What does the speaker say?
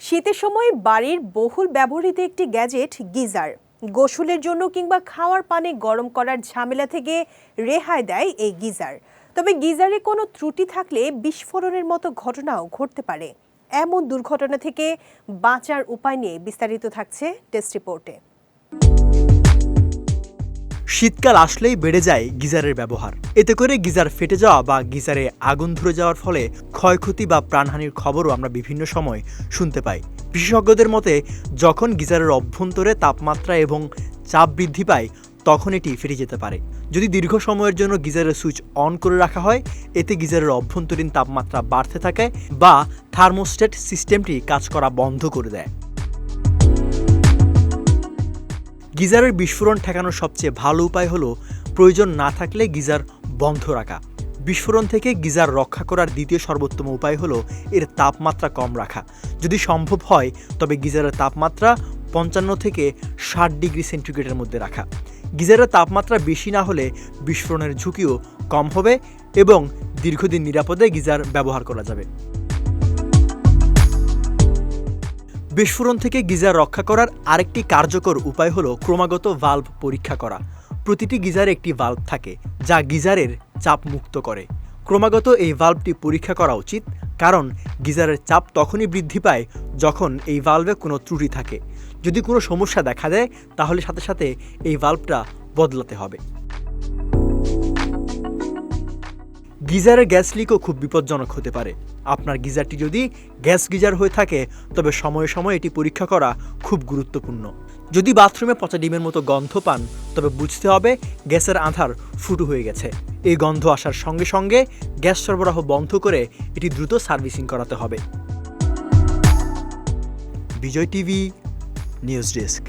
শীতের সময় বাড়ির বহুল ব্যবহৃত একটি গ্যাজেট, গিজার। গোসলের জন্য কিংবা খাওয়ার পানি গরম করার ঝামেলা থেকে রেহাই দেয় এই গিজার। তবে গিজারে কোনো ত্রুটি থাকলে বিস্ফোরণের মতো ঘটনাও ঘটতে পারে। এমন দুর্ঘটনা থেকে বাঁচার উপায় নিয়ে বিস্তারিত থাকছে টেস্ট রিপোর্টে। শীতকাল আসলেই বেড়ে যায় গিজারের ব্যবহার। এতে করে গিজার ফেটে যাওয়া বা গিজারে আগুন ধরে যাওয়ার ফলে ক্ষয়ক্ষতি বা প্রাণহানির খবরও আমরা বিভিন্ন সময় শুনতে পাই। বিশেষজ্ঞদের মতে, যখন গিজারের অভ্যন্তরে তাপমাত্রা এবং চাপ বৃদ্ধি পায়, তখন এটি ফিরে যেতে পারে। যদি দীর্ঘ সময়ের জন্য গিজারের সুইচ অন করে রাখা হয়, এতে গিজারের অভ্যন্তরীণ তাপমাত্রা বাড়তে থাকে বা থার্মোস্টেট সিস্টেমটি কাজ করা বন্ধ করে দেয়। গিজারের বিস্ফোরণ ঠেকানোর সবচেয়ে ভালো উপায় হলো প্রয়োজন না থাকলে গিজার বন্ধ রাখা। বিস্ফোরণ থেকে গিজার রক্ষা করার দ্বিতীয় সর্বোত্তম উপায় হলো এর তাপমাত্রা কম রাখা। যদি সম্ভব হয়, তবে গিজারের তাপমাত্রা পঞ্চান্ন থেকে ষাট ডিগ্রি সেন্টিগ্রেডের মধ্যে রাখা। গিজারের তাপমাত্রা বেশি না হলে বিস্ফোরণের ঝুঁকিও কম হবে এবং দীর্ঘদিন নিরাপদে গিজার ব্যবহার করা যাবে। বিস্ফোরণ থেকে গিজার রক্ষা করার আরেকটি কার্যকর উপায় হলো ক্রমাগত ভাল্ব পরীক্ষা করা। প্রতিটি গিজারে একটি ভাল্ব থাকে, যা গিজারের চাপ মুক্ত করে। ক্রমাগত এই ভাল্বটি পরীক্ষা করা উচিত, কারণ গিজারের চাপ তখনই বৃদ্ধি পায় যখন এই ভাল্বে কোনো ত্রুটি থাকে। যদি কোনো সমস্যা দেখা দেয়, তাহলে সাথে সাথে এই ভাল্বটা বদলাতে হবে। গিজারের গ্যাস লিকও খুব বিপজ্জনক হতে পারে। আপনার গিজারটি যদি গ্যাস গিজার হয়ে থাকে, তবে সময়ে সময়ে এটি পরীক্ষা করা খুব গুরুত্বপূর্ণ। যদি বাথরুমে পচা ডিমের মতো গন্ধ পান, তবে বুঝতে হবে গ্যাসের আধার ফুটো হয়ে গেছে। এই গন্ধ আসার সঙ্গে সঙ্গে গ্যাস সরবরাহ বন্ধ করে এটি দ্রুত সার্ভিসিং করাতে হবে। Vijay TV, news desk.